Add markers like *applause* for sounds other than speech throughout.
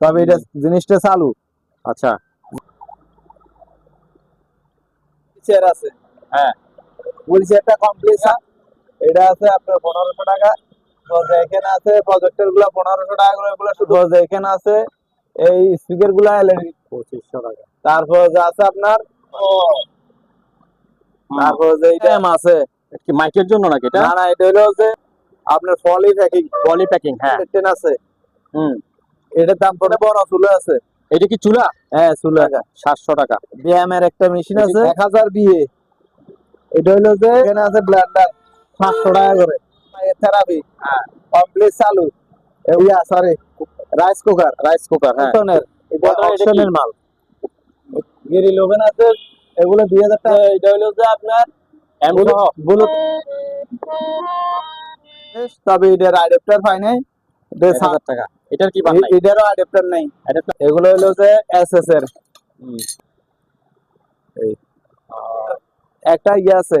তবে এটা জিনিসটা চালু। আচ্ছা। চেয়ার আছে। হ্যাঁ। ফুল চেয়ারটা কমপ্লিট এটা আছে আপনার পনেরোশো টাকা। এখানে আছে প্রজেক্টরগুলা পনেরোশো টাকা করে এগুলো শুধু এখানে আছে। এই স্পিকারগুলা এলইডি পঁচিশশো টাকা। তারপর যে আছে আপনার তারপর যে আছে। কি মাইকের জন্য নাকি এটা? না না এটা হলো যে আপনার ফলি প্যাকিং পলি প্যাকিং হ্যাঁ। আছে। হুম। এটার দাম পড়ে বড় চুলো আছে। এটা কি চুলা? হ্যাঁ চুলো। আছে সাতশো টাকা। বিএম এর একটা মেশিন আছে। এক হাজার বিয়ে? এটা হলো যে এখানে আছে ব্লেন্ডার। পাঁচশো টাকা করে। থেরাপি। কমপ্লিট চালু। Yeah sorry rice cooker rice cooker হ্যাঁ। অপশনের এটা এটা অপশনের মাল। গিরিল ওভেন আছে। এগুলো দুই হাজার টাকা। এটা হলো যে আপনার তবে এটার অ্যাডাপ্টার পাই নাই। এক হাজার টাকা। এটার কি বান এটারও অ্যাডাপ্টার নাই। এগুলো হলো যে এসএস এর। একটা ইয়ে আছে।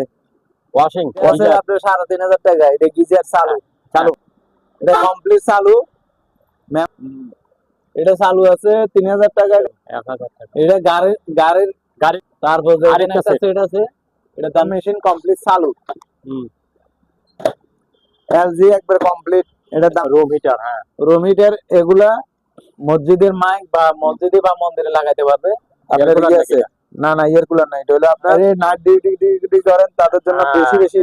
ওয়াশিং আছে আপনার সাড়ে তিন হাজার টাকা। এটা গিজার চালু? চালু। এটা কমপ্লিট চালু। ম্যাম এটা চালু আছে তিন হাজার টাকা। এটা গাড়ির গাড়ির গাড়ি তারপর যে আরেকটা সেট আছে এটা মেশিন কমপ্লিট চালু। হুম। এলজি একবার কমপ্লিট এটা দাম রুম হিটার হ্যাঁ। রোমিটার এগুলা মসজিদের মাইক বা মসজিদে বা মন্দিরে লাগাইতে পারবে। আপনার কি আছে না না কুলার নাই। এটা হলো আপনার নাইট ডিউটি ডিউটি করেন তাদের জন্য হ্যাঁ। বেশি বেশি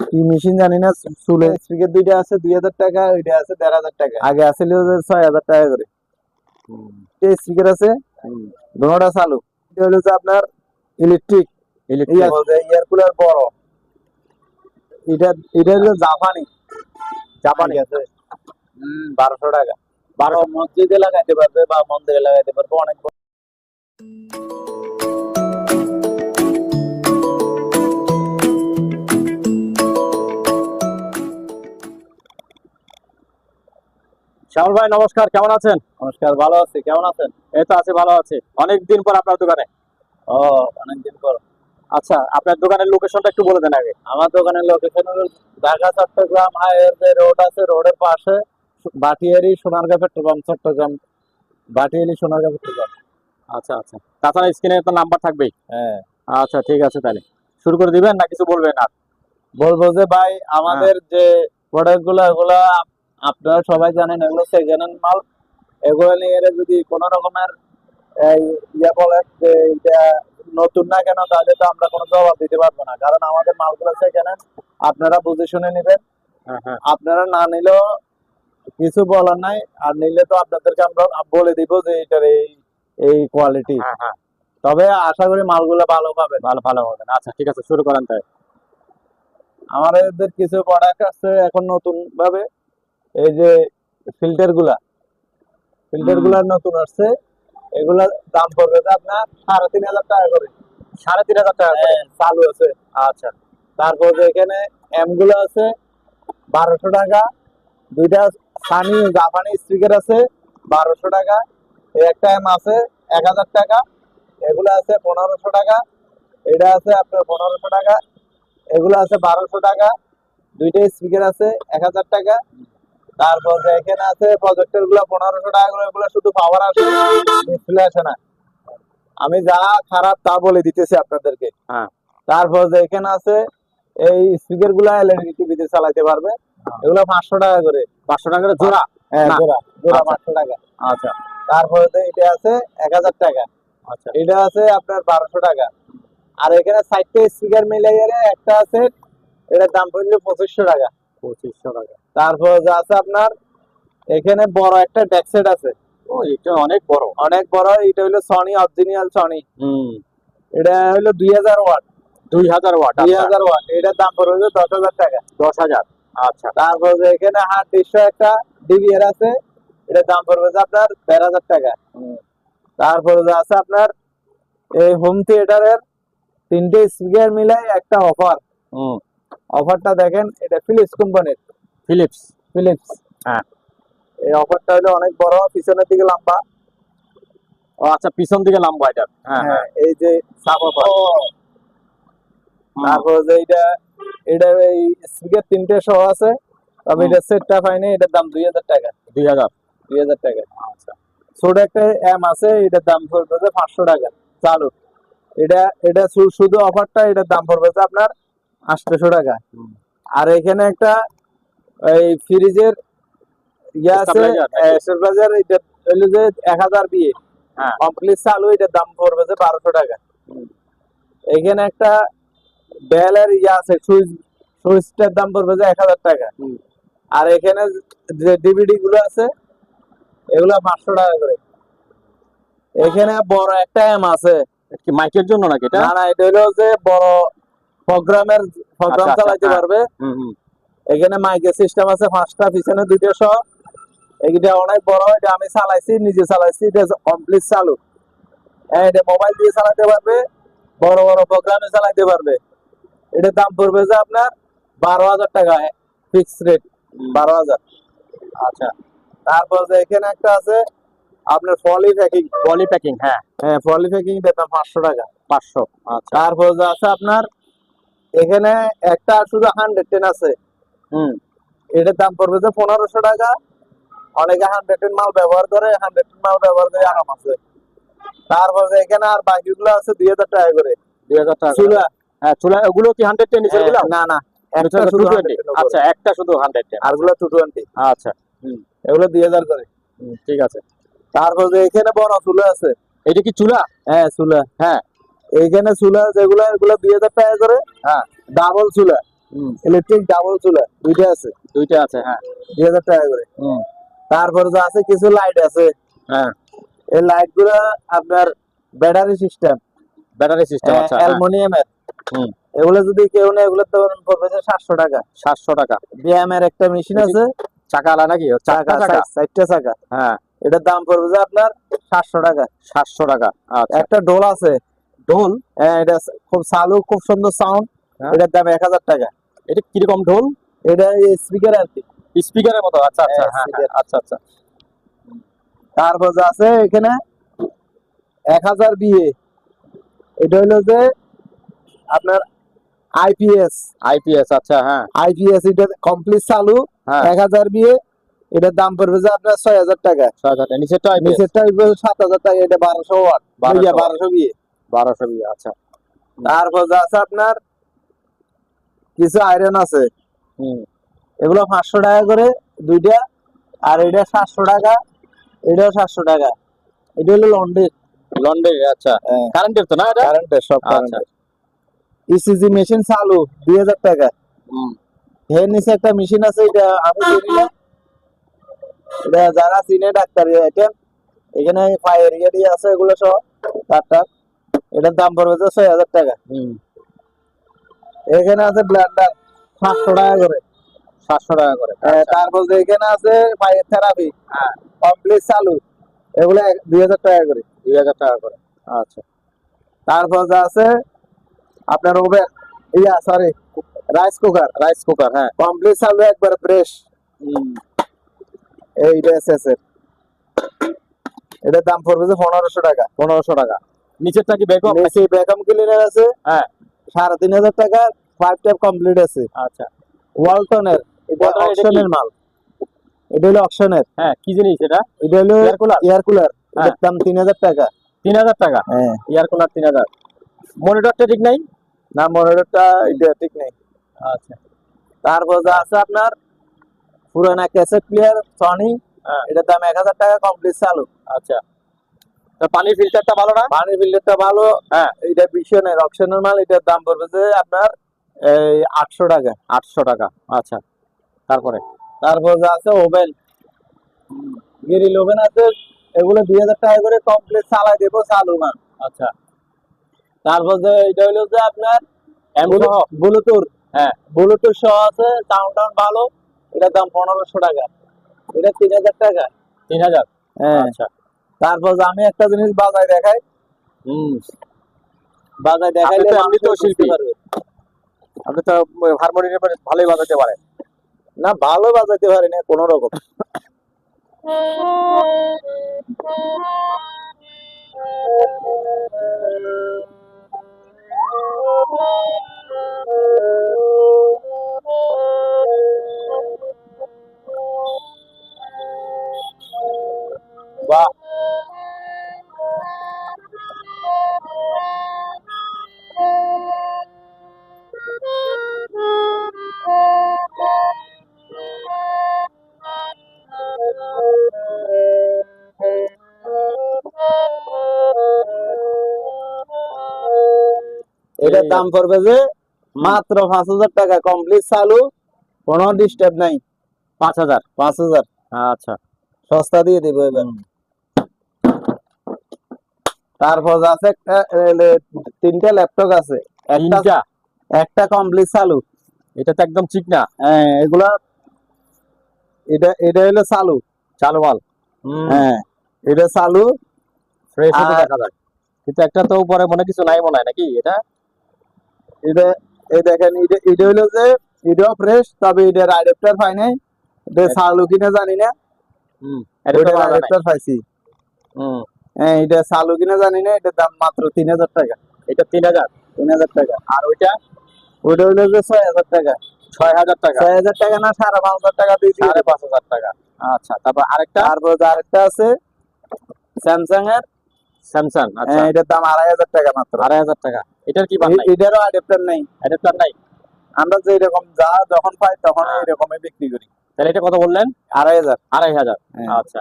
কি মেশিন জানি না চুলে স্পিকার দুইটা আছে দুই হাজার টাকা ওইটা আছে দেড় হাজার টাকা। আগে আসলে ছয় হাজার টাকা করে। এই স্পিকার আছে দুটা চালু। এটা হলো যে আপনার ইলেকট্রিক ইলেকট্রিক ইয়ার কুলার বড়। এটা এটা হলো জাপানি। জাপানি আছে। বারোশো টাকা। বারো মসজিদে লাগাইতে পারবে বা মন্দিরে লাগাইতে পারবে অনেক শ্যামল ভাই নমস্কার। কেমন আছেন? নমস্কার ভালো আছি। কেমন আছেন? এই তো আছে ভালো আছে। অনেক দিন পর আপনার দোকানে। ও অনেকদিন পর। আচ্ছা আপনার দোকানের লোকেশনটা একটু বলে দেন আগে। আমার দোকানের লোকেশন হলো ঢাকা চট্টগ্রাম হাইওয়ে যে রোড আছে রোডের পাশে Batiari Sonargaon petrol pump Chattogram Batiari Sonargaon petrol pump আচ্ছা আচ্ছা। তাছাড়া স্ক্রিনে তো নাম্বার থাকবেই। হ্যাঁ। আচ্ছা ঠিক আছে তাহলে। শুরু করে দিবেন না কিছু বলবেন আর? বলব যে ভাই আমাদের যে প্রোডাক্টগুলো এগুলো আপনারা সবাই জানেন এগুলো সেকেন্ড হ্যান্ড মাল। এগুলো নিয়ে যদি কোনো রকমের এই ইয়ে বলেন যে এটা নতুন না কেন তাহলে তো আমরা কোনো জবাব দিতে পারব না। কারণ আমাদের মালগুলো হ্যান্ড আপনারা বুঝে শুনে নেবেন। হ্যাঁ হ্যাঁ। আপনারা না নিলেও কিছু বলার নাই আর নিলে তো আপনাদেরকে আমরা বলে দিব যে এটার এই এই কোয়ালিটি হ্যাঁ তবে আশা করি মালগুলো ভালো পাবেন। ভালো ভালো হবে। আচ্ছা ঠিক আছে শুরু করেন তাই আমাদের কিছু প্রোডাক্ট আছে এখন নতুন ভাবে। এই যে ফিল্টারগুলা। ফিল্টারগুলা নতুন আসছে। এগুলা দাম পড়বে আপনার সাড়ে তিন হাজার টাকা করে। সাড়ে তিন হাজার টাকা করে। হ্যাঁ, চালু আছে। আচ্ছা। তারপর যে এখানে এমগুলো আছে বারোশো টাকা। দুইটা সানি জাপানি স্পিকার আছে বারোশো টাকা। এই একটা এম আছে এক হাজার টাকা। এগুলো আছে পনেরোশো টাকা। এটা আছে আপনার পনেরোশো টাকা। এগুলো আছে বারোশো টাকা। দুইটা স্পিকার আছে এক হাজার টাকা। তারপর এখানে আছে প্রজেক্টরগুলো পনেরোশো টাকা করে এগুলো শুধু পাওয়ার আসে ডিসপ্লে আসে না। আমি যা খারাপ তা বলে দিতেছি আপনাদেরকে। হ্যাঁ। তারপর যে এখানে আছে এই স্পিকারগুলা এলইডি টিভিতে চালাতে পারবে। এগুলো পাঁচশো টাকা করে। পাঁচশো টাকা করে জোড়া? হ্যাঁ জোড়া জোড়া আচ্ছা। পাঁচশো টাকা। আচ্ছা। তারপরে এটা আছে এক হাজার টাকা। আচ্ছা। এটা আছে আপনার বারোশো টাকা। আর এখানে চারটে স্পিকার মিলে গেলে একটা আছে এটার দাম পড়ল পঁচিশশো টাকা। পঁচিশশো টাকা। তারপর যে আছে আপনার এখানে বড় একটা ডেকসেট আছে। ও এটা অনেক বড়। অনেক বড় এটা হলো সনি অরিজিনাল সনি হুম। এটা হলো দুই হাজার ওয়াট। দুই হাজার ওয়াট দুই হাজার ওয়াট এটার দাম পড়বে হচ্ছে দশ হাজার টাকা। দশ হাজার আচ্ছা। তারপর এখানে হার্ড ডিস্ক একটা ডিবিআর আছে এটার দাম পড়বে আপনার দেড় হাজার টাকা। তারপরে যে আছে আপনার এই হোম থিয়েটারের তিনটে স্পিকার মিলাই একটা অফার হুম। অফারটা দেখেন এটা ফিলিপস কোম্পানির ফিলিপস ফিলিপস হ্যাঁ। এই অফারটা হলো অনেক বড় পিছনের দিকে লম্বা। ও আচ্ছা পিছন দিকে লম্বা এটা। হ্যাঁ হ্যাঁ এই যে সাব অফার তারপর যে এটা এটা এই স্পিকার তিনটে সহ আছে। তবে। এটা সেটটা পাইনি এটার দাম দুই হাজার টাকা। দুই হাজার। দুই হাজার টাকা। আচ্ছা। ছোট একটা এম আছে এটার দাম পড়বে যে পাঁচশো টাকা। চালু। এটা এটা শুধু অফারটা এটার দাম পড়বে যে আপনার আটশোশো টাকা। আর এখানে একটা এই ফ্রিজের ইয়ে আছে স্টেবিলাইজার এটা হলো যে এক হাজার বিয়ে হ্যাঁ। কমপ্লিট চালু এটার দাম পড়বে যে বারোশো টাকা। এখানে একটা বেলের ইয়ে আছে সুইচ সুইচটার দাম পড়বে যে এক হাজার টাকা। আর এখানে যে ডিভিডি গুলো আছে এগুলো পাঁচশো টাকা করে। এখানে বড় একটা এম আছে। মাইকের জন্য নাকি এটা? না না এটা হলো যে বড় প্রোগ্রামের প্রোগ্রাম চালাতে। পারবে। হুম হুম। এখানে মাইকের সিস্টেম আছে পাঁচটা পিছনে দুইটা সহ এটা অনেক বড় এটা আমি চালাইছি নিজে চালাইছি এটা কমপ্লিট চালু। হ্যাঁ এটা মোবাইল দিয়ে চালাতে পারবে বড় বড় প্রোগ্রামে চালাতে পারবে। এটার দাম পড়বে যে আপনার বারো হাজার টাকা ফিক্স রেট বারো হাজার। আচ্ছা তারপর যে এখানে একটা আছে আপনার ফলি প্যাকিং পলি প্যাকিং হ্যাঁ। হ্যাঁ ফলি প্যাকিং এটার পাঁচশো টাকা। পাঁচশো আচ্ছা। তারপর যে আছে আপনার এখানে একটা শুধু হান্ড্রেড টেন আছে। হুম। এটার দাম পড়বে যে পনেরোশো টাকা। অনেকে হান্ড্রেড মাল ব্যবহার করে হান্ড্রেড মাল ব্যবহার করে আরাম আছে। তারপর এখানে আর বাকিগুলো আছে দুই হাজার টাকা করে। দুই হাজার টাকা চুলা। হ্যাঁ চুলা ওগুলো কি হান্ড্রেড টেন না না একটা শুধু আচ্ছা একটা শুধু হান্ড্রেড টেন আরগুলো টু টোয়েন্টি আচ্ছা। এগুলো দুই হাজার করে। ঠিক আছে। তারপর যে এখানে বড় চুলা আছে। এটা কি চুলা? হ্যাঁ চুলা। হ্যাঁ। এইখানে চুলা যেগুলো এগুলো দুই হাজার টাকা করে। হ্যাঁ। ডাবল চুলা। হুম ইলেকট্রিক ডাবল চুলা দুইটা আছে। দুইটা আছে হ্যাঁ। দুই হাজার টাকা করে। তারপর যে আছে কিছু লাইট আছে। হ্যাঁ। এই লাইটগুলো আপনার ব্যাটারি সিস্টেম ব্যাটারি সিস্টেম আচ্ছা। অ্যালুমিনিয়ামের হুম। এগুলো যদি কেউ নেয় এগুলো তো পড়বে যে সাতশো টাকা। সাতশো টাকা। বিএমের একটা মেশিন আছে। চাকা আলা নাকি? চাকা চাকা চারটা চাকা। হ্যাঁ। এটার দাম পড়বে যে আপনার সাতশো টাকা। সাতশো টাকা আচ্ছা। একটা ডোল আছে। ঢোল? হ্যাঁ এটা খুব চালু খুব সুন্দর সাউন্ড হ্যাঁ। এটার দাম এক হাজার টাকা। এটা কীরকম ঢোল? এটা স্পিকার আর কি। স্পিকারের মতো? আচ্ছা আচ্ছা হ্যাঁ, হ্যাঁ। হ্যাঁ, আচ্ছা আচ্ছা। তারপর আছে এখানে এক হাজার বিয়ে এটা হইল যে আপনার আইপিএস আইপিএস আচ্ছা হ্যাঁ। আইপিএস এটা কমপ্লিট চালু। হ্যাঁ। এক হাজার বিয়ে এটার দাম পড়বে যে আপনার ছয় হাজার টাকা। ছয় হাজার টাকা নিচেরটা নিচেরটা সাত হাজার টাকা এটা বারোশো ওয়াট। 1200 বারোশো বিয়ে বারোশো বিয়ে আচ্ছা। তারপর যে আছে আপনার কিছু আয়রন আছে। এগুলো পাঁচশো টাকা করে দুইটা আর এটা সাতশো টাকা এটাও সাতশো টাকা। এটা হলো লন্ড্রির লন্ডন আচ্ছা। কারেন্টের তো না এটা? কারেন্টের সব। কারেন্টের ইসিজি মেশিন চালু দুই হাজার টাকা। হুম। এর নিচে একটা মেশিন আছে এটা আমি চিনি না। এটা যারা চিনে ডাক্তারি আইটেম এখানে ফায়ার ইয়ে আছে এগুলো সব। তারটা এটার দাম পড়বে ছয় হাজার টাকা। হুম। এখানে আছে ব্লেন্ডার সাতশো টাকা করে। সাতশো টাকা করে তারপর যে এখানে আছে ফায়ার থেরাপি কমপ্লিট চালু। এগুলো দুই হাজার টাকা করে। দুই হাজার টাকা করে আচ্ছা। তারপর যে আছে আপনার oven yeah sorry rice cooker rice cooker হ্যাঁ। কমপ্লিট চালু একবার ফ্রেশ হুম। এইটা এসএস এটার দাম পড়বে যে পনেরোশো টাকা। পনেরোশো টাকা। নিচেরটা কি নিচে ব্যাকআপ ক্লিনার আছে। হ্যাঁ। সাড়ে তিন হাজার টাকা ফাইভ ট্যাপ কমপ্লিট আছে। আচ্ছা। ওয়ালটনের এটা মাল। এটা হলো হ্যাঁ কি জিনিস এটা? এটা হলো এয়ার কুলার এয়ার কুলার। এটার দাম তিন হাজার টাকা। তিন হাজার টাকা? হ্যাঁ। এয়ার কুলার তিন হাজার। মনিটরটা ঠিক নাই? না মনিটরটা এটা ঠিক নেই। আচ্ছা। তারপর যা আছে আপনার পুরানা ক্যাসেট প্লেয়ার সনি। এটার দাম এক হাজার টাকা কমপ্লিট চালু। আচ্ছা। পানির ফিল্টারটা ভালো না? পানির বিল্ডারটা ভালো। হ্যাঁ। এটা বিশনের অকশনের মাল এটার দাম পড়বে যে আপনার এই আটশো টাকা। আটশো টাকা আচ্ছা। তারপরে? তারপর যা আছে ওভেন। গ্রিল ওভেন আছে এগুলো দুই হাজার টাকা করে কমপ্লিট চালাই দেবো চালু মাল। আচ্ছা। তারপর যে এটা হলো যে আপনার ব্লুটুথ হ্যাঁ। ব্লুটুথ সহ আছে সাউন্ড টাউন ভালো এটার দাম পনেরোশো টাকা। এটা তিন হাজার টাকা। তিন হাজার? হ্যাঁ। আচ্ছা। তারপর যে আমি একটা জিনিস বাজায় দেখাই হম বাজায় দেখাইলে আপনি তো শিল্পী। পারবে। আপনি তো হারমোনিয়াম ভালোই বাজাতে পারেন না ভালো বাজাইতে পারি না কোনো রকম বাহ *laughs* দাম পড়বে যে মাত্র পাঁচ হাজার টাকা। কমপ্লিট চালু কোনো ডিস্টার্ব নাই। পাঁচ হাজার? পাঁচ হাজার। আচ্ছা। সস্তা দিয়ে দিব এবার। তারপর আছে একটা তিনটা ল্যাপটপ আছে। একটা একটা কমপ্লিট চালু। এটা তো একদম চিকনা হ্যাঁ এগুলা এটা এটা হলো চালু। চালু মাল? হ্যাঁ। এটা চালু। ফ্রেশ আর- দেখা যায়। কিন্তু একটা তো উপরে মনে কিছু নাই মনে হয় নাকি এটা? এটা এই দেখেন এটা এটা হলো যে এটাও ফ্রেশ তবে এটার আইডেপ্টার পাই নাই। এটা চালু কিনা জানি না। হুম পাইছি। হুম। হ্যাঁ এটা চালু কিনা জানি না এটার দাম মাত্র তিন হাজার টাকা। এটা তিন হাজার? তিন হাজার টাকা। আর ওইটা? ওটা হলো যে ছয় হাজার টাকা। ছয় হাজার টাকা? ছয় হাজার টাকা না সাড়ে পাঁচ হাজার টাকা সাড়ে পাঁচ হাজার টাকা। আচ্ছা তারপর আরেকটা? তারপর যে আরেকটা আছে স্যামসাং এর। স্যামসাং আচ্ছা। এটার দাম আড়াই হাজার টাকা মাত্র। আড়াই হাজার টাকা। এটার কি বান নাই? এটারও আইডেপ্টার নেই। অ্যাডাপ্টার নাই? আমরা যে এরকম যা যখন পাই তখন হ্যাঁ। এরকমই বিক্রি করি। তাহলে এটা কত বললেন? আড়াই হাজার। আড়াই হাজার। হ্যাঁ। আচ্ছা।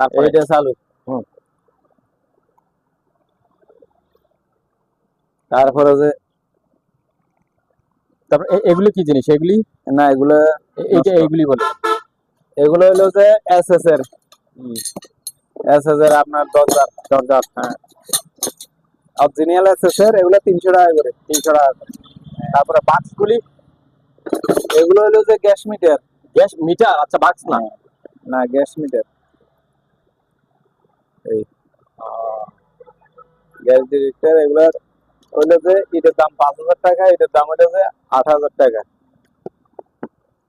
তারপরে? চালু। তারপরে যে তারপর এগুলি কি জিনিস? এগুলি? না এগুলো এইটা। এইগুলি বলে। এগুলো হলো যে এস এস এর। এস এস এর আপনার দরজার দরজা হ্যাঁ। অরিজিনাল এস এস এর এগুলো তিনশো টাকা করে তিনশো টাকা করে। তারপরে বাক্সগুলি এগুলো হলো যে গ্যাস মিটার। Gas metre? আচ্ছা বাক্স না? না গ্যাস মিটার। এই। গ্যাস ডিরেক্টর এগুলোর হলো যে এটার দাম পাঁচ হাজার টাকা এটার দাম হলো যে আট হাজার টাকা।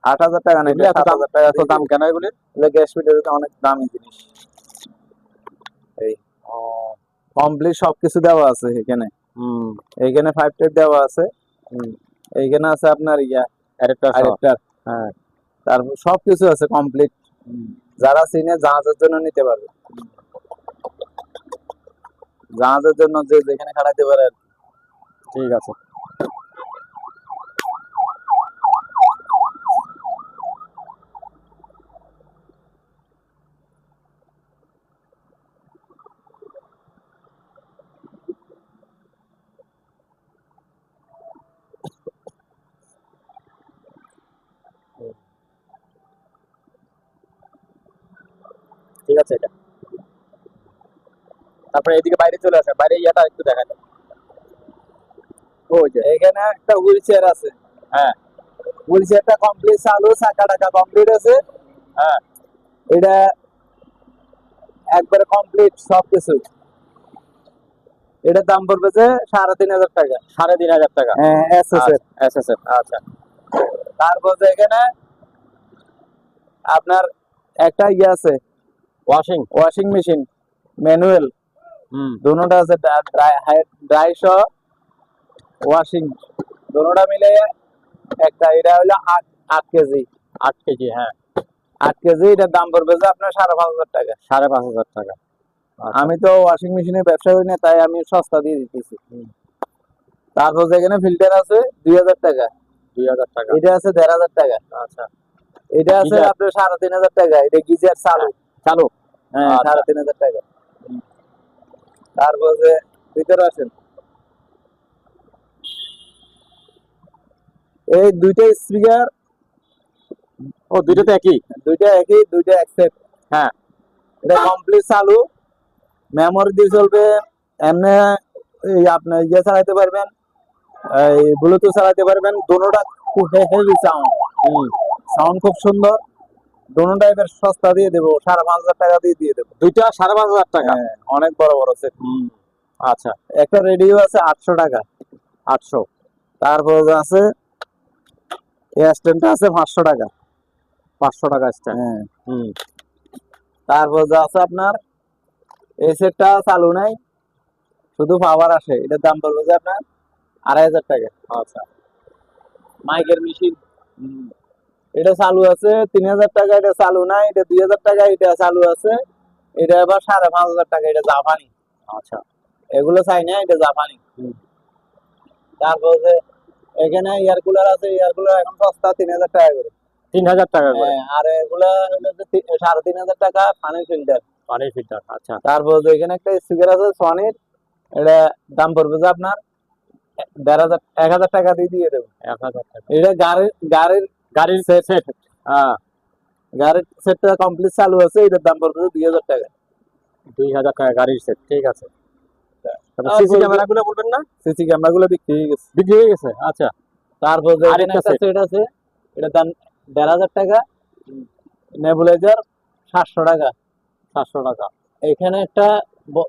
আট হাজার টাকা না এগুলি এত সাত দাম হাজার টাকা এত দাম কেন এগুলি? গ্যাস মিটার অনেক দামি জিনিস। এই কমপ্লিট সবকিছু দেওয়া আছে এখানে। হুম। ফাইভ টেপ দেওয়া আছে। হুম। এইখানে আছে আপনার ইয়া অ্যাডাপ্টার। হ্যাঁ। তারপর সবকিছু আছে কমপ্লিট যারা চিনে জাহাজের জন্য নিতে পারবে। জাহাজের জন্য যে যেখানে খাটাইতে পারে। ঠিক আছে। ঠিক আছে এটা। তারপরে এদিকে বাইরে চলে আসে বাইরে ইয়াটা একটু দেখা যায় ওই যে। এখানে একটা হুইল চেয়ার আছে। হ্যাঁ। হুইল চেয়ারটা কমপ্লিট চালু চাকা টাকা কমপ্লিট আছে। হ্যাঁ। এটা একবারে কমপ্লিট সবকিছু। এটার দাম পড়বে যে সাড়ে তিন হাজার টাকা। সাড়ে তিন হাজার টাকা। হ্যাঁ এর আচ্ছা তারপর এখানে আপনার একটা ইয়ে আছে। ওয়াশিং ওয়াশিং মেশিন ম্যানুয়াল হুম। দুটোটা আছে ড্রাই ড্রাই সহ। ওয়াশিং দুটোটা মিলে একটা এটা হলো আট আট কেজি। আট কেজি হ্যাঁ। আট কেজি এটার দাম পড়বে যে আপনার সাড়ে পাঁচ হাজার টাকা। সাড়ে পাঁচ হাজার টাকা। আচ্ছা। আমি তো ওয়াশিং মেশিনের ব্যবসা করি না তাই আমি সস্তা দিয়ে দিতেছি। তারপর যেখানে ফিল্টার আছে দুই হাজার টাকা। দুই হাজার টাকা। এটা আছে দেড় হাজার টাকা। আচ্ছা। এটা আছে আপনার সাড়ে তিন হাজার টাকা। এটা গিজার চালু। চালু? হ্যাঁ আচ্ছা। সাড়ে তিন হাজার টাকা। তারপর ভিতরে আসেন। এই দুইটা স্পিকার। ও দুইটাতে একই? দুইটা একই দুইটা একসেপ্ট হ্যাঁ। এটা কমপ্লিট চালু। মেমোরি দিয়ে চলবে। এমনি এই আপনার ইয়ে চালাতে পারবেন। এই ব্লুটুথ চালাতে পারবেন। দোনোটা খুব হেভি সাউন্ড সাউন্ড খুব সুন্দর। এবার সস্তা দিয়ে দেবো সাড়ে পাঁচ হাজার টাকা দিয়ে দিয়ে দেবো। দুইটা সাড়ে পাঁচ হাজার টাকা? হ্যাঁ, অনেক বড় বড় সেট আচ্ছা। একটা রেডিও আছে আটশো টাকা আটশো। তারপর আছে স্ট্যান্ডটা আছে পাঁচশো টাকা পাঁচশো টাকা স্ট্যান্ড হ্যাঁ। হুম। তারপর যে আছে আপনার এই সেটটা চালু নাই শুধু পাওয়ার আসে এটার দাম পড়বে যে আপনার আড়াই হাজার টাকা। আচ্ছা। মাইকের মেশিন এটা চালু আছে তিন হাজার টাকা এটা চালু নাই এটা দুই হাজার টাকা এটা চালু আছে। এটা আবার সাড়ে পাঁচ হাজার টাকা এটা জাপানি। আচ্ছা। এগুলো চাই না এটা জাপানি। তারপর যে এখানে এয়ার কুলার আছে এয়ার কুলার এখন সস্তা তিন হাজার টাকা করে। তিন হাজার টাকা করে? হ্যাঁ, আর এগুলা সাড়ে তিন হাজার টাকা পানি ফিল্টার পানির ফিল্টার আচ্ছা। তারপর যে এখানে একটা স্পিকার আছে সনির এটা দাম পড়বে যে আপনার দেড় হাজার এক হাজার টাকা দিয়ে দিয়ে দেবো। এক হাজার টাকা। এটা গাড়ির গাড়ির গাড়ির সেট সেট হ্যাঁ। গাড়ির সেটটা কমপ্লিট চালু আছে এটার দাম পড়বে দুই হাজার টাকা। দুই হাজার টাকা গাড়ির সেট ঠিক আছে। সিসি বলবে- ক্যামেরা গুলো বলবেন না? সিসি ক্যামেরা গুলো বিক্রি হয়ে গেছে। বিক্রি হয়ে গেছে? আচ্ছা। তারপর যে আরেকটা সেট আছে এটার দাম দেড় হাজার টাকা। নেবুলাইজার সাতশো টাকা। সাতশো টাকা। এখানে একটা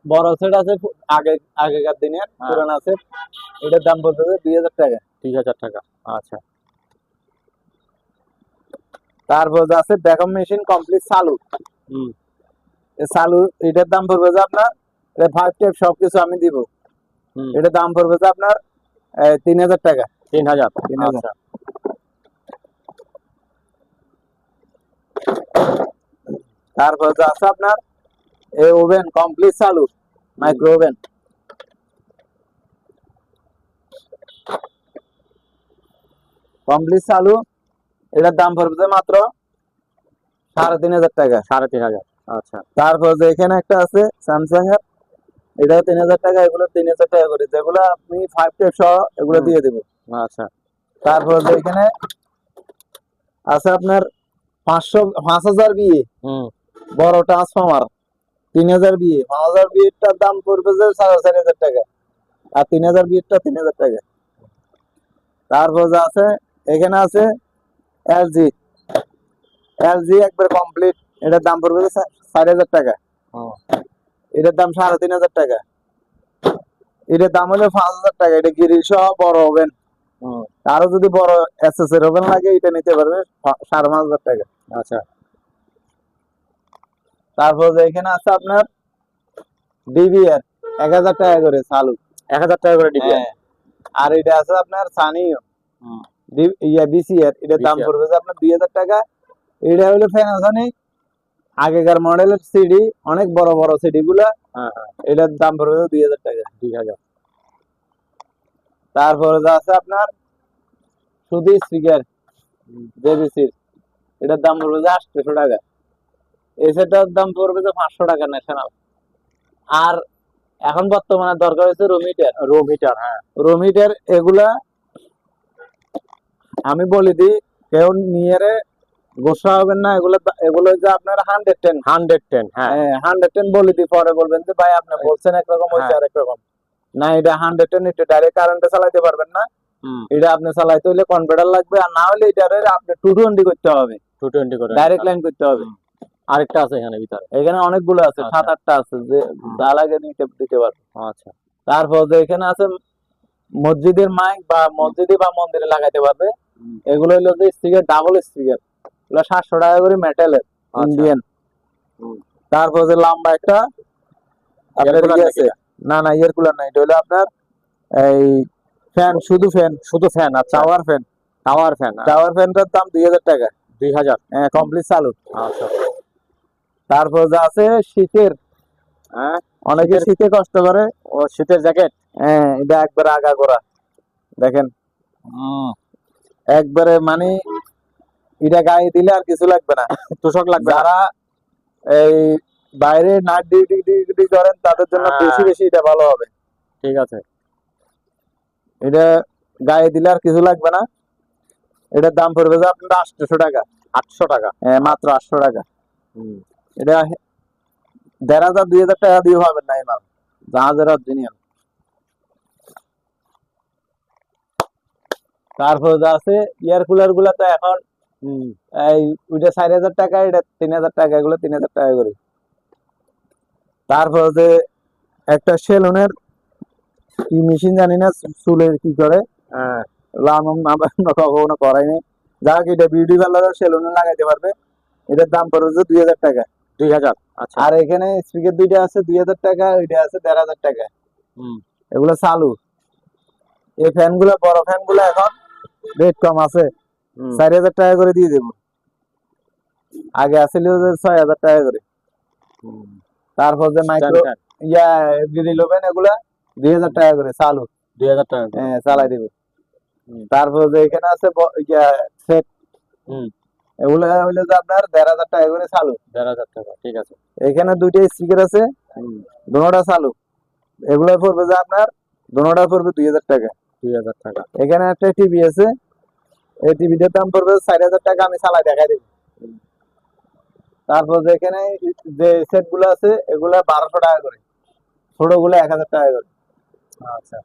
বড় সেট আছে আগে আগেকার দিনের হ্যাঁ। পুরানা সেট এটার দাম পড়বে দুই হাজার টাকা। দুই হাজার টাকা। আচ্ছা। তারপর আছে ব্যাকআপ মেশিন কমপ্লিট চালু। হুম। এই এটার দাম পড়বে যে আপনার এটা ফাইভ টেপ সবকিছু আমি দিব। এটার দাম পড়বে যে আপনার তিন হাজার টাকা। তিন হাজার। তিন হাজার। আচ্ছা। তারপর আছে আপনার এই ওভেন কমপ্লিট চালু মাইক্রো ওভেন কমপ্লিট চালু। এটার দাম পড়বে মাত্র সাড়ে তিন হাজার টাকা। সাড়ে তিন হাজার। আচ্ছা। তারপর যে এখানে একটা আছে স্যামসাং এর এটাও তিন হাজার টাকা এগুলো তিন হাজার টাকা করে। যেগুলো আপনি ফাইভ টেপ সহ এগুলো দিয়ে দেবো। আচ্ছা। তারপর যে এখানে আছে আপনার পাঁচশো পাঁচ হাজার বিয়ে বড় ট্রান্সফর্মার তিন হাজার বিয়ে পাঁচ হাজার বিয়েরটার দাম পড়বে যে সাড়ে চারি হাজার টাকা। আর তিন হাজার বিয়েরটা তিন হাজার টাকা। তারপর যে আছে এখানে আছে এলজি এলজি একবার কমপ্লিট এটার দাম পড়বে চারি হাজার টাকা। এটার দাম সাড়ে তিন হাজার টাকা। এটার দাম হলো পাঁচ হাজার টাকা। এটা গিরিল সহ বড় ওভেন। আরও যদি বড় ওভেন লাগে এটা নিতে পারবে সাড়ে পাঁচ হাজার টাকা। আচ্ছা। তারপর যে এখানে আছে আপনার ডিবিআর এক হাজার টাকা করে চালু। এক হাজার টাকা করে দিবে হ্যাঁ। আর এটা আছে আপনার সানিও ইয়া বিসিআর এটার দাম পড়বে যে আপনার দুই হাজার টাকা। এটা হলো ফ্যানাসনিক আগেকার মডেলের সিডি অনেক বড় বড় সিডি গুলা। হ্যাঁ হ্যাঁ। এটার দাম পড়বে দুই হাজার টাকা। দুই হাজার। তারপরে যে আছে আপনার শুধু স্পিকার জেবিসির এটার দাম পড়বে যে আটশো টাকা। এই সেটার দাম পড়বে যে পাঁচশো টাকা ন্যাশনাল আর এখন বর্তমানে দরকার হচ্ছে রোমিটার রোমিটার হ্যাঁ। রুমিটার এগুলা আমি বলে দিই কেউ নিয়ে গোসা হবেন না এগুলো এগুলো যে আপনার হান্ড্রেড টেন হান্ড্রেড টেন হ্যাঁ। হান্ড্রেড টেন বলে দিই পরে বলবেন যে ভাই আপনি বলছেন একরকম হয়েছে হ্যাঁ। আরেক রকম না এটা হান্ড্রেড টেন এটা ডাইরেক্ট কারেন্টে চালাইতে পারবেন না। এটা আপনি চালাইতে হলে কনভার্টার লাগবে আর না হলে আপনি টু টোয়েন্টি করতে হবে। টু টোয়েন্টি করে। ডাইরেক্ট লাইন করতে হবে। আরেকটা আছে এখানে ভিতরে। এখানে অনেকগুলো আছে আচ্ছা। সাত আটটা আছে যে যা লাগে নিতে দিতে পারবে আচ্ছা। তারপর যে এখানে আছে মসজিদের মাইক বা মসজিদে বা মন্দিরে লাগাইতে পারবে। এগুলো হলো যে স্পিকার ডাবল স্পিকার এগুলো সাতশো টাকা করে মেটালের আচ্ছা। ইন্ডিয়ান তারপর যে লম্বা একটা আপনার আছে। না না ইয়ার কুলার না এটা হলো আপনার এই ফ্যান শুধু ফ্যান শুধু ফ্যান আচ্ছা। Tower fan tower fan tower ফ্যানটার দাম দুই হাজার টাকা। দুই হাজার? হ্যাঁ কমপ্লিট চালু আচ্ছা। তারপর যে আছে শীতের। হ্যাঁ? অনেকে শীতে কষ্ট করে। ও শীতের জ্যাকেট হ্যাঁ এটা একবারে আগা করা। দেখেন। একবারে মানে এটা গায়ে দিলে আর কিছু লাগবে না। তোষক লাগবে যারা এই বাইরে নাইট ডিউটি ডিউটি করেন তাদের জন্য হ্যাঁ। বেশি বেশি এটা ভালো হবে। ঠিক আছে। এটা গায়ে দিলে আর কিছু লাগবে না। এটার দাম পড়বে যে আপনার আটশো টাকা। আটশো টাকা? হ্যাঁ মাত্র আটশো টাকা। এটা দেড় হাজার দুই হাজার টাকা দিয়ে পাবেন না এই মাল। জাহাজের অরিজিনাল। তারপর যা আছে এয়ার কুলারগুলা তো এখন এই ওইটা চার হাজার টাকা এটা তিন হাজার টাকা এগুলো তিন হাজার টাকা করে। তারপর যে একটা সেলুনের কি মেশিন জানি না চুলের কি করে হ্যাঁ। কখনো করাই নাই। যা এটা বিউটি পার্লার সেলুনে লাগাইতে পারবে। এটার দাম পড়বে যে দুই হাজার টাকা। দুই হাজার আচ্ছা। আর এখানে স্পিকার দুইটা আছে দুই হাজার টাকা ওইটা আছে দেড় হাজার টাকা। হুম। এগুলো চালু। এই ফ্যানগুলো বড় ফ্যানগুলো এখন রেট কম আছে। চার হাজার টাকা করে দিয়ে দেবো। আগে আসছিল যে ছয় হাজার টাকা করে। তারপর যে মাইক্রো ইয়া গ্রিল ওভেন এগুলা দুই হাজার টাকা করে চালু। দুই হাজার টাকা হ্যাঁ চালাই দেবো। তারপর যে এখানে আছে ইয়া সেট এগুলা হইল যে আপনার দেড় হাজার টাকা করে চালু। দেড় হাজার টাকা ঠিক আছে। এখানে দুইটা স্পিকার আছে। দুনোটা চালু। এগুলা পড়বে যে আপনার দুনোটা পড়বে দুই হাজার টাকা। দুই হাজার টাকা। এখানে একটা টিভি আছে। এই টিভিটার দাম পড়বে চার হাজার টাকা আমি চালাই দেখাই দেবো তারপর যে এখানে যে সেটগুলো আছে এগুলা বারোশো টাকা করে। ছোটগুলো এক হাজার টাকা করে। আচ্ছা।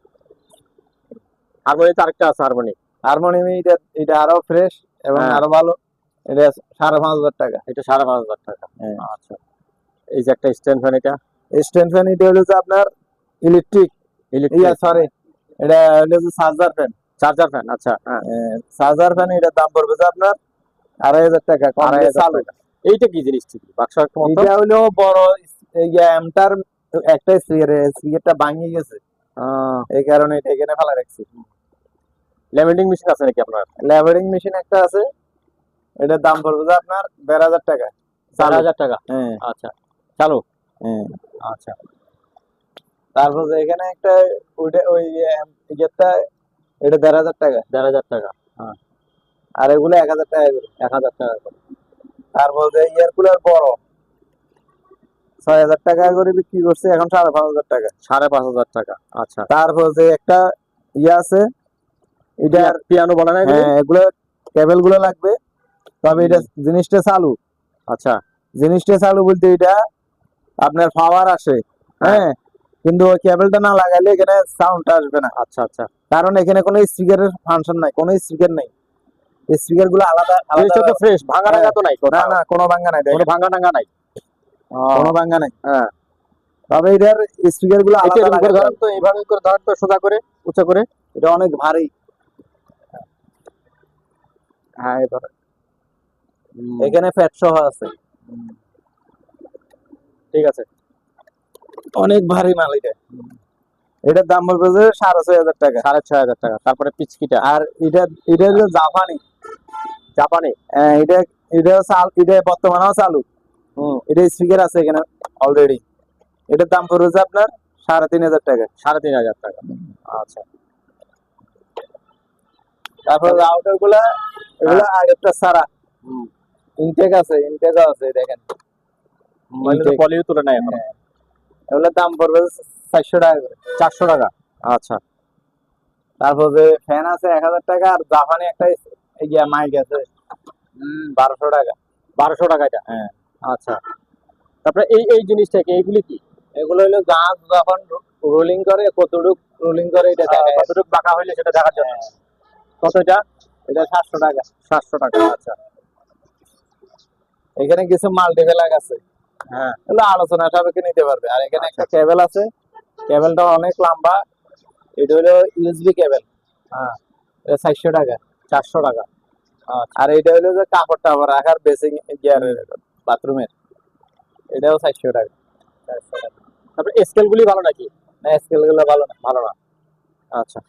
আরেকটা আছে হারমোনিয়াম এটা এটা আরও ফ্রেশ এবং হ্যাঁ। আরও ভালো। এটা সাড়ে পাঁচ হাজার টাকা। এটা সাড়ে পাঁচ হাজার টাকা। হ্যাঁ। আচ্ছা। এই যে একটা স্ট্যান্ড ফ্যান এটা? স্ট্যান্ড ফ্যান এটা হলো যে আপনার ইলেকট্রিক ইলেকট্রিক সরি এটা হলো যে চার্জার ফ্যান চার্জার ফ্যান আচ্ছা। চার্জার ফ্যান এটার দাম পড়বে যে আপনার আড়াই হাজার টাকা আড়াই হাজার টাকা। এইটা কি জিনিস বাক্স এটা হলো বড় ইয়া এমটার একটা স্পিকারটা ভাঙে গেছে। এই কারণে এটা এখানে ফেলা রাখছি। ল্যামিনেটিং মেশিন আছে নাকি আপনার? লেভারিং মেশিন একটা আছে। এটার দাম পড়বে যে আপনার দেড় হাজার টাকা। চার হাজার টাকা? হ্যাঁ। আচ্ছা। চালু? হ্যাঁ। আচ্ছা। তারপর এখানে একটা ওইটা ওই ইয়েটা এটা দেড় হাজার টাকা। দেড় হাজার টাকা। আর এগুলো এক হাজার টাকা করে। এক হাজার টাকা করে। তারপর যে ইয়ারকুলার বড় ছয় হাজার টাকা করে বিক্রি করছে এখন সাড়ে পাঁচ হাজার টাকা। সাড়ে পাঁচ হাজার টাকা আচ্ছা। তারপর যে একটা ইয়ে আছে এটা পিয়ানো বলে না হ্যাঁ এগুলো কেবলগুলো লাগবে। তবে এটা জিনিসটা চালু। আচ্ছা। জিনিসটা চালু বলতে এটা আপনার পাওয়ার আসে। হ্যাঁ। কিন্তু ওই কেবলটা না লাগালে এখানে সাউন্ডটা আসবে না। আচ্ছা আচ্ছা। কারণ এখানে কোনো স্পিকারের ফাংশন নাই কোনো স্পিকার নাই। স্পিকারগুলো আলাদা আলাদা তো ফ্রেশ ভাঙা টাঙা তো নাই না না কোনো ভাঙ্গা নাই কোনো। ভাঙা টাঙা নাই। কোনো ভাঙ্গা নাই। হ্যাঁ। তবে এটার স্পিকারগুলো আলাদা করে ধরেন তো এইভাবে করে ধরেন তো সোজা করে উঁচা করে। এটা অনেক ভারী। হ্যাঁ এবার এখানে ফ্যাট সহ আছে। ঠিক আছে। অনেক ভারী মাল এটা। এটার দাম বলবে যে সাড়ে ছয় হাজার টাকা। সাড়ে ছয় হাজার টাকা তারপরে পিচকিটা। আর এটা এটা হলো জাপানি। জাপানি? এটা এটা চাল এটা বর্তমানেও চালু। হুম। এটা স্পিকার আছে এখানে অলরেডি এটার দাম পড়বে যে আপনার সাড়ে তিন হাজার টাকা। সাড়ে তিন হাজার টাকা। আচ্ছা। তারপর রাউটারগুলা এগুলো আগেরটা সারা ইনটেক আছে ইনটেকও আছে দেখেন। মানে পলিও তুলে নেয় এখন দাম পড়বে চারশো টাকা চারশো টাকা। আচ্ছা। তারপর যে ফ্যান আছে এক হাজার টাকা আর জাপানি একটা ইয়া মাইক আছে বারোশো টাকা। বারোশো টাকা এটা? হ্যাঁ। আচ্ছা। তারপরে এই এই জিনিসটা কি এইগুলি কি? এগুলো হলো গাছ যখন রোলিং করে কতটুক রোলিং করে এটা। কতটুকু বাঁকা হইলে সেটা দেখার জন্য? হ্যাঁ, কত এটা এটা সাতশো টাকা। সাতশো টাকা। আচ্ছা। এখানে কিছু মাল্টিপ্লাগ আছে। এগুলো আলোচনা সাপেক্ষে নিতে পারবে। আর এখানে একটা কেবল আছে। কেবলটা অনেক লম্বা। এটা হলো ইউএসবি কেবল হ্যাঁ। চারশো টাকা চারশো টাকা। আর এটা হলো যে কাপড় টাপড় রাখার বেসিং গিয়ারের বাথরুমের এটাও চারশো টাকা। তারপরে স্কেল গুলি ভালো নাকি? না স্কেলগুলো ভালো না ভালো না। আচ্ছা।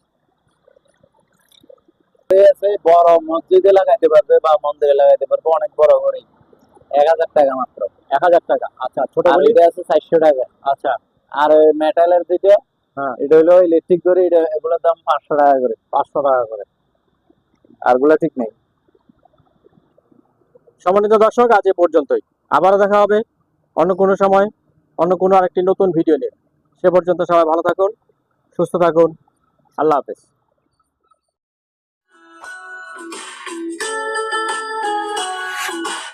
বড় মসজিদে লাগাইতে পারবে বা মন্দিরে লাগাইতে পারবে অনেক বড় করে এক হাজার টাকা মাত্র। এক হাজার টাকা? আচ্ছা ছোট এটা আছে চারশো টাকা। আচ্ছা। আর মেটালের যেটা হ্যাঁ। এটা হলো ইলেকট্রিক করে এটা এগুলোর দাম পাঁচশো টাকা করে। পাঁচশো টাকা করে। ঠিক নেই। সম্মানিত দর্শক আজ এ পর্যন্তই। আবারও দেখা হবে অন্য কোনো সময় অন্য কোনো আরেকটি নতুন ভিডিও নিয়ে। সে পর্যন্ত সবাই ভালো থাকুন সুস্থ থাকুন। আল্লাহ হাফেজ।